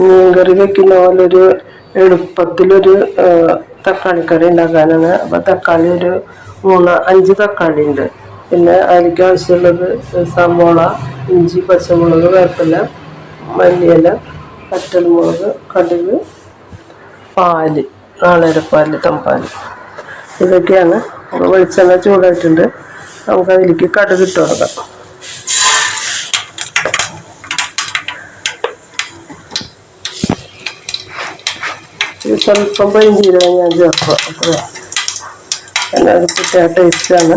മീൻകറി വെക്കുന്ന പോലെ ഒരു എളുപ്പത്തിലൊരു തക്കാളി തക്കാളിക്കറി ഉണ്ടാക്കാനാണ്. അപ്പം തക്കാളി ഒരു മൂന്ന് അഞ്ച് തക്കാളി ഉണ്ട്. പിന്നെ അതിലേക്ക് ആവശ്യമുള്ളത് സവോള ഇഞ്ചി പച്ചമുളക് വേപ്പില മല്ലിയില പറ്റൽമുളക് കടുക് പാൽ നാളരപ്പാൽ തമ്പാൽ ഇതൊക്കെയാണ്. അപ്പോൾ വെളിച്ചെണ്ണ ചൂടായിട്ടുണ്ട്. നമുക്ക് അതിലേക്ക് കടുക് ഇട്ട് കൊടുക്കാം. ഇത് സ്വല്പം പെരിഞ്ചീരകം ഞാൻ ചേർക്കും. അത്ര. എല്ലാവരും പ്രത്യേക ടേസ്റ്റാണ്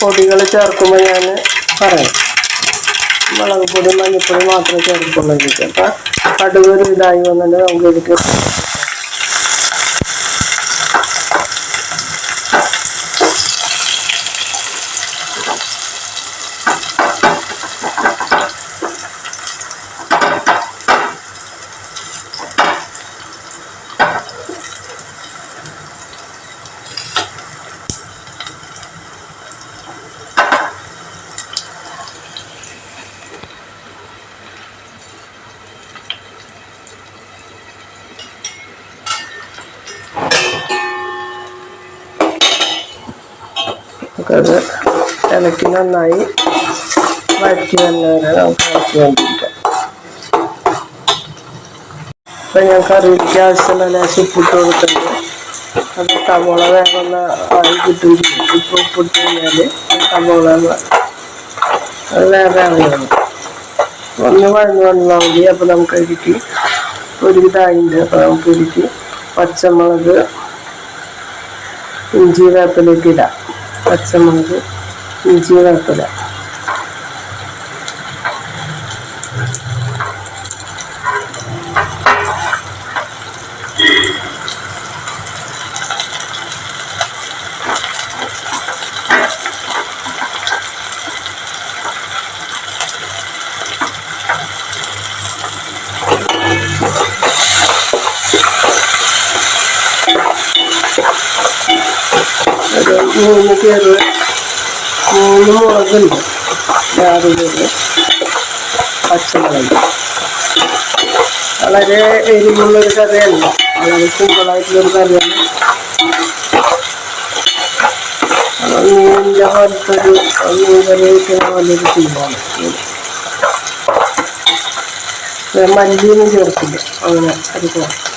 പൊടികൾ ചേർക്കുമ്പോൾ ഞാൻ പറയാം. മുളക് പൊടി മഞ്ഞൾപ്പൊടി മാത്രമേ ചേർക്കുള്ളൂ ഇതിക്ക് അപ്പം കടുക് ഒരു ഇതായി വന്നിട്ട് നമുക്ക് ഇതിക്ക് നമുക്കത് ഇലക്കി നന്നായി വഴറ്റി വന്നവരെ നമുക്ക് ഇളക്കി വേണ്ടിയിരിക്കാം അപ്പൊ ഞാൻ കറിക്ക് ആവശ്യമുള്ള ലേശം ഉപ്പിട്ട് കൊടുത്തിട്ടുണ്ട്. അത് സവോള വേഗം ആയി കിട്ടും ഇപ്പൊ ഉപ്പിട്ട് കഴിഞ്ഞാൽ സവോള അത് വേറെ ആണ് ഒന്ന് വഴന്ന് വന്നാൽ മതി. അപ്പോൾ നമുക്ക് ഇതിക്ക് ഒരു ഇതായിട്ടുണ്ട്. അപ്പോൾ നമുക്ക് ഇതിക്ക് പച്ചമുളക് ഇഞ്ചി വേപ്പിലേക്ക് ഇടാം. പച്ചമുളക് ഇഞ്ചി വേപ്പില വളരെ എരിവുള്ളൊരു കറിയല്ല വളരെ സിമ്പിളായിട്ടുള്ളൊരു കറിയാണ് മീനിന്റെ പോലത്തെ ഒരു മീൻ കറി വയ്ക്കുന്ന അങ്ങനെ അത് അപ്പോൾ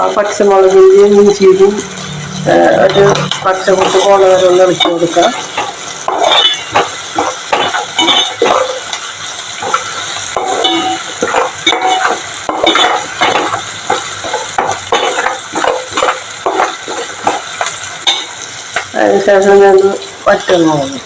ആ പച്ചമുളകിന്റെയും ഇഞ്ചിയും ഒരു പച്ചമുട്ട് പോണ വരെ ഒന്ന് ഇറക്കി കൊടുക്കുക. അതിനുശേഷം ഞാൻ പച്ചമുളക്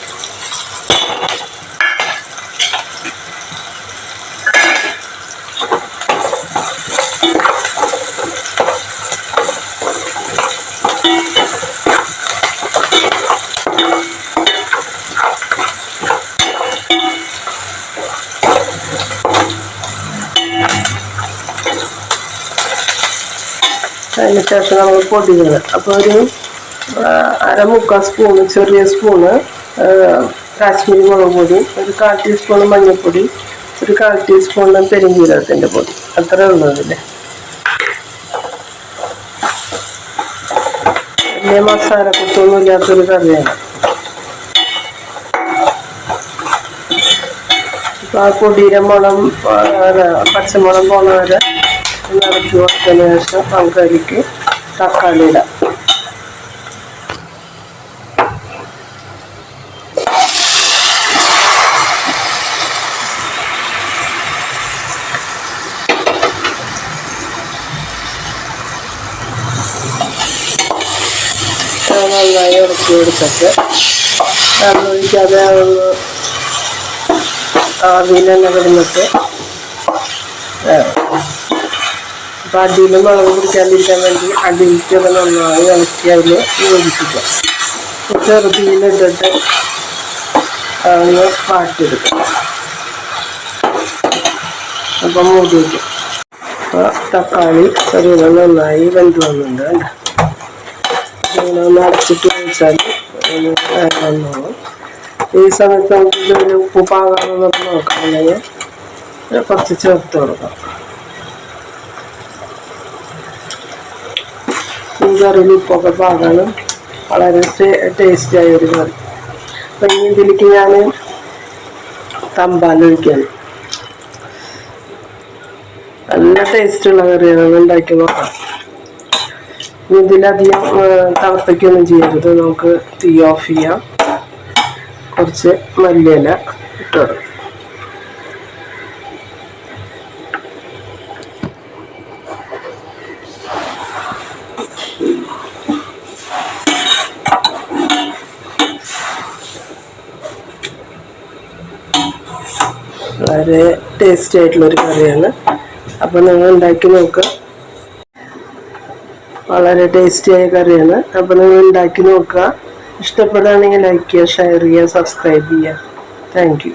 അതിന് ശേഷം നമ്മൾ പൊടികൾ അപ്പോൾ ഒരു അരമുക്കാൽ സ്പൂണ് ചെറിയ സ്പൂണ് കാശ്മീരി മുളക് പൊടി ഒരു കാൽ ടീസ്പൂൺ മഞ്ഞൾപ്പൊടി ഒരു കാൽ ടീസ്പൂൺ പെരുംജീരകത്തിന്റെ പൊടി. അത്രേ ഉള്ളൂ അതിൽ വലിയ മസാല കുത്തൊന്നും ഇല്ലാത്തൊരു കറിയാണ്. അപ്പോൾ ആ പൊടിയുടെ മണം പച്ചമുളം അല്ല, നിറച്ച് കൊടുത്തതിന് ശേഷം നമുക്ക് അതിലേക്ക് തക്കാളി ഇടാം നന്നായി ഇറക്കി കൊടുത്തിട്ട് വെള്ളം ഒഴിക്കാതെ ഒന്ന് ആവിയിൽ തന്നെ കിടന്നിട്ട് അപ്പം അടിയിൽ മുളക് പിടിക്കാതിരിക്കാൻ വേണ്ടി അടിയിലേക്കൊക്കെ നന്നായി ഇളക്കി അതിൽ യോജിപ്പിക്കുക. ചെറുതീയിലിട്ടിട്ട് അതിന് വാട്ടിയെടുക്കുക. അപ്പം മൂടി വയ്ക്കും അപ്പോൾ തക്കാളി ഒരുവിധം നന്നായി വെന്ത് വന്നിട്ടുണ്ട് ഇങ്ങനെ ഒന്ന് അടച്ചിട്ട് വെച്ചാൽ വന്നോളും. ഈ സമയത്ത് നമുക്ക് ഇതിൽ ഉപ്പ് പാകാണെന്നൊക്കെ നോക്കാം. അല്ലെങ്കിൽ കുറച്ച് ചേർത്ത് കൊടുക്കാം. ഈ കറിയിൽ ഉപ്പൊക്കെ പാകാണ് വളരെ ടേസ്റ്റി ആയ ഒരു കറി അപ്പം ഇനി ഇതിലേക്ക് ഞാൻ തമ്പാലൊഴിക്കാണ് നല്ല ടേസ്റ്റുള്ള കറിയാണ് ഉണ്ടാക്കി നോക്കാം. ഇതിലധികം തിളപ്പിക്കൊന്നും ചെയ്യരുത്. നമുക്ക് തീ ഓഫ് ചെയ്യാം. കുറച്ച് മല്ലിയില ഇട്ട് വളരെ ടേസ്റ്റി ആയിട്ടുള്ളൊരു കറിയാണ്. അപ്പോൾ നിങ്ങൾ ഉണ്ടാക്കി നോക്കുക വളരെ ടേസ്റ്റിയായ കറിയാണ്. അപ്പോൾ നിങ്ങൾ ഉണ്ടാക്കി നോക്കുക. ഇഷ്ടപ്പെടുകയാണെങ്കിൽ ലൈക്ക് ചെയ്യുക ഷെയർ ചെയ്യുക സബ്സ്ക്രൈബ് ചെയ്യുക. താങ്ക്